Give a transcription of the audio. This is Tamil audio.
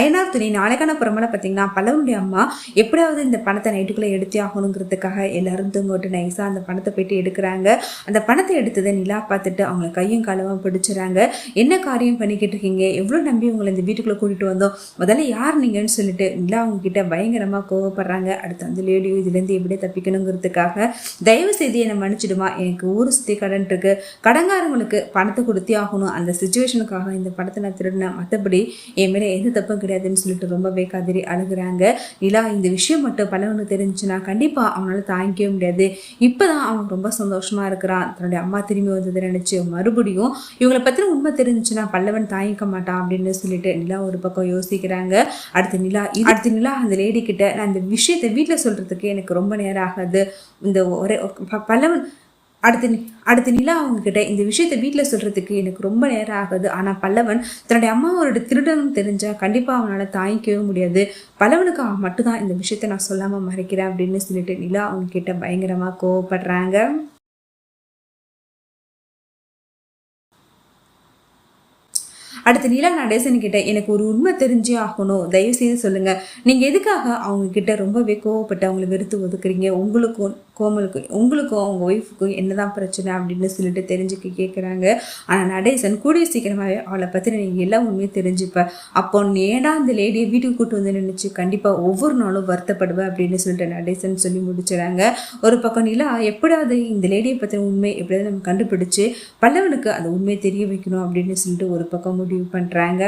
அயனார் துணி நாளைக்கான புறமலை பார்த்தீங்கன்னா பல்லவனுடைய அம்மா எப்படியாவது இந்த பணத்தை நைட்டுக்குள்ளே எடுத்தே ஆகணுங்கிறதுக்காக எல்லாரும் தூங்கிட்டு நைஸாக அந்த பணத்தை போயிட்டு எடுக்கிறாங்க. அந்த பணத்தை எடுத்ததை நிலா பார்த்துட்டு அவங்கள கையும் காலமாக பிடிச்சிறாங்க. என்ன காரியம் பண்ணிக்கிட்டு இருக்கீங்க? எவ்வளோ நம்பி உங்களை இந்த வீட்டுக்குள்ளே கூட்டிகிட்டு வந்தோம்? முதல்ல யார் நீங்கன்னு சொல்லிட்டு நிலா அவங்கக்கிட்ட பயங்கரமாக கோவப்படுறாங்க. அடுத்து அந்த லேடியோ இதுலேருந்து எப்படி தப்பிக்கணுங்கிறதுக்காக தயவு செய்து என்னை மன்னிச்சிடுமா? எனக்கு ஊர் சுற்றி கடன் இருக்கு. கடங்காரங்களுக்கு பணத்தை கொடுத்தே ஆகணும். அந்த சுச்சுவேஷனுக்காக இந்த பணத்தை நான் திருடினேன். மற்றபடி என் மேலே எந்த தப்பும் கிடையாதுன்னு சொல்லிட்டு ரொம்பவே கதறி அழுகுறாங்க. நிலா இந்த விஷயம் மட்டும் பல்லவனுக்கு தெரிஞ்சுன்னா கண்டிப்பாக அவனால் தாங்கிக்கவே முடியாது. இப்போதான் அவன் ரொம்ப சந்தோஷமா இருக்கிறான் தன்னுடைய அம்மா திரும்பி வந்ததை நினச்சி மறுபடியும் இவங்களை பற்றின உண்மை தெரிஞ்சுன்னா பல்லவன் தாங்கிக்க மாட்டான் அப்படின்னு சொல்லிட்டு நிலா ஒரு பக்கம் யோசிக்கிறாங்க. அடுத்து நிலா இது- அடுத்து நிலா அந்த லேடி கிட்ட நான் இந்த விஷயத்தை வீட்டில் சொல்றதுக்கு எனக்கு ரொம்ப நேரம் ஆகாது. இந்த ஒரே பல்லவன் அடுத்து நி- அடுத்து நிலா அவங்கக்கிட்ட இந்த விஷயத்தை வீட்டில் சொல்கிறதுக்கு எனக்கு ரொம்ப நேரம் ஆகுது. ஆனால் பல்லவன் தன்னுடைய அம்மாவோட திருடனும் தெரிஞ்சால் கண்டிப்பாக அவனால் தாங்கிக்கவே முடியாது. பல்லவனுக்கு அவன் மட்டும்தான் இந்த விஷயத்த நான் சொல்லாமல் மறைக்கிறேன் அப்படின்னு சொல்லிட்டு நிலா அவங்கக்கிட்ட பயங்கரமாக கோவப்படுறாங்க. அடுத்து நீலா நடேசன் கிட்ட எனக்கு ஒரு உண்மை தெரிஞ்சே ஆகணும். தயவு செய்து சொல்லுங்க. நீங்க எதுக்காக அவங்க கிட்ட ரொம்பவே கோவப்பட்டு அவங்கள வெறுத்து ஒதுக்குறீங்க? உங்களுக்கும் கோமலுக்கும் உங்களுக்கும் அவங்க ஒய்ஃபுக்கும் என்னதான் பிரச்சனை அப்படின்னு சொல்லிட்டு தெரிஞ்சுக்க கேட்குறாங்க ஆனால் நடேசன் கூடிய சீக்கிரமாகவே அவளை பற்றி நீங்கள் எல்லா உண்மையும் தெரிஞ்சுப்ப. அப்போ நேடா அந்த லேடியை வீட்டுக்கு கூட்டு வந்து நினச்சி கண்டிப்பாக ஒவ்வொரு நாளும் வருத்தப்படுவேன் அப்படின்னு சொல்லிட்டு நடேசன் சொல்லி முடிச்சிடறாங்க ஒரு பக்கம் நிலா எப்படியாவது இந்த லேடியை பற்றின உண்மை எப்படியாவது நம்ம கண்டுபிடிச்சு பல்லவனுக்கு அந்த உண்மையை தெரிய வைக்கணும் அப்படின்னு சொல்லிட்டு ஒரு பக்கம் முடிவு பண்ணுறாங்க